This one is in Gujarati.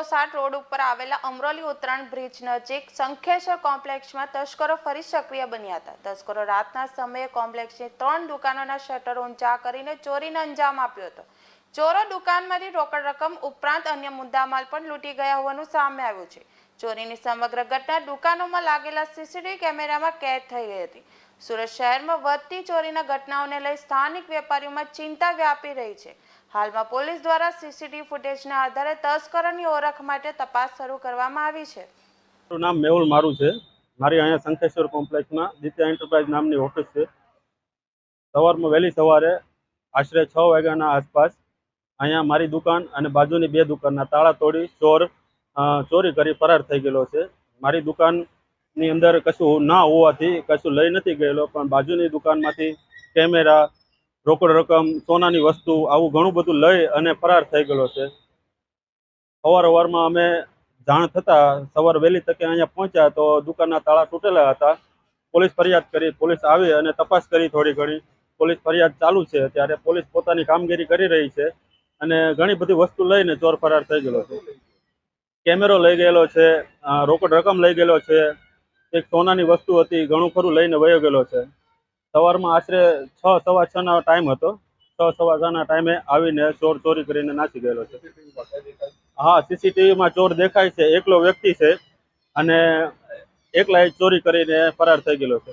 સાત રોડ ઉપર આવેલા અમરોલી ઉત્તરાયણ બ્રિજ નજીક શંખેશ્વર કોમ્પ્લેક્ષમાં તસ્કરો ફરી સક્રિય બન્યા હતા. તસ્કરો રાતના સમયે કોમ્પ્લેક્ષની ત્રણ દુકાનોના શટર ઊંચા કરીને ચોરીને અંજામ આપ્યો હતો. ચોરો દુકાનમાંથી રોકડ રકમ ઉપરાંત અન્ય મુદ્દામાલ પણ લૂંટી ગયા હોવાનું સામે આવ્યું છે. ચોરીની સમગ્ર ઘટના દુકાનોમાં લાગેલા સીસીટીવી કેમેરામાં કેદ થઈ ગઈ હતી. સુરત શહેરમાં વધતી ચોરીના ઘટનાઓને લઈ સ્થાનિક વેપારીઓમાં ચિંતા વ્યાપી રહી છે. હાલમાં પોલીસ દ્વારા સીસીટીવી ફૂટેજના આધારે તસ્કરોની ઓળખ માટે તપાસ શરૂ કરવામાં આવી છે. મારું નામ મેહુલ મારું છે. મારી અહીંયા શંખેશ્વર કોમ્પ્લેક્સમાં દિત્યા એન્ટરપ્રાઇઝ નામની ઓફિસ છે. સવારમાં વહેલી સવારે આશરે છ વાગ્યાના આસપાસ અહીંયા મારી દુકાન અને બાજુની બે દુકાનના તાળા તોડી ચોર ચોરી કરી ફરાર થઈ ગયેલો છે. મારી દુકાનની અંદર કશું ના હોવાથી કશું લઈ નથી ગયેલો, પણ બાજુની દુકાનમાંથી કેમેરા, રોકડ રકમ, સોનાની વસ્તુ આવું ઘણું બધું લઈ અને ફરાર થઈ ગયેલો છે. અવારનવારમાં અમે જાણ થતાં સવાર વહેલી તકે અહીંયા પહોંચ્યા તો દુકાનના તાળા તૂટેલા હતા. પોલીસ ફરિયાદ કરી, પોલીસ આવી અને તપાસ કરી થોડી ઘણી. પોલીસ ફરિયાદ ચાલુ છે, ત્યારે પોલીસ પોતાની કામગીરી કરી રહી છે. અને ઘણી બધી વસ્તુ લઈને ચોર ફરાર થઈ ગયેલો છે. કેમેરો લઈ ગયેલો છે રોકડ રકમ લઈ ગયેલો છે, એક સોનાની વસ્તુ હતી, ઘણું ખરું લઈને વયો ગયેલો છે. સવારમાં આશરે છ, સવા છ ના ટાઈમ હતો. છ, સવા છ ના ટાઈમે આવીને ચોર ચોરી કરીને નાસી ગયેલો છે. હા, સીસીટીવીમાં ચોર દેખાય છે, એકલો વ્યક્તિ છે અને એકલા ચોરી કરીને ફરાર થઈ ગયેલો છે.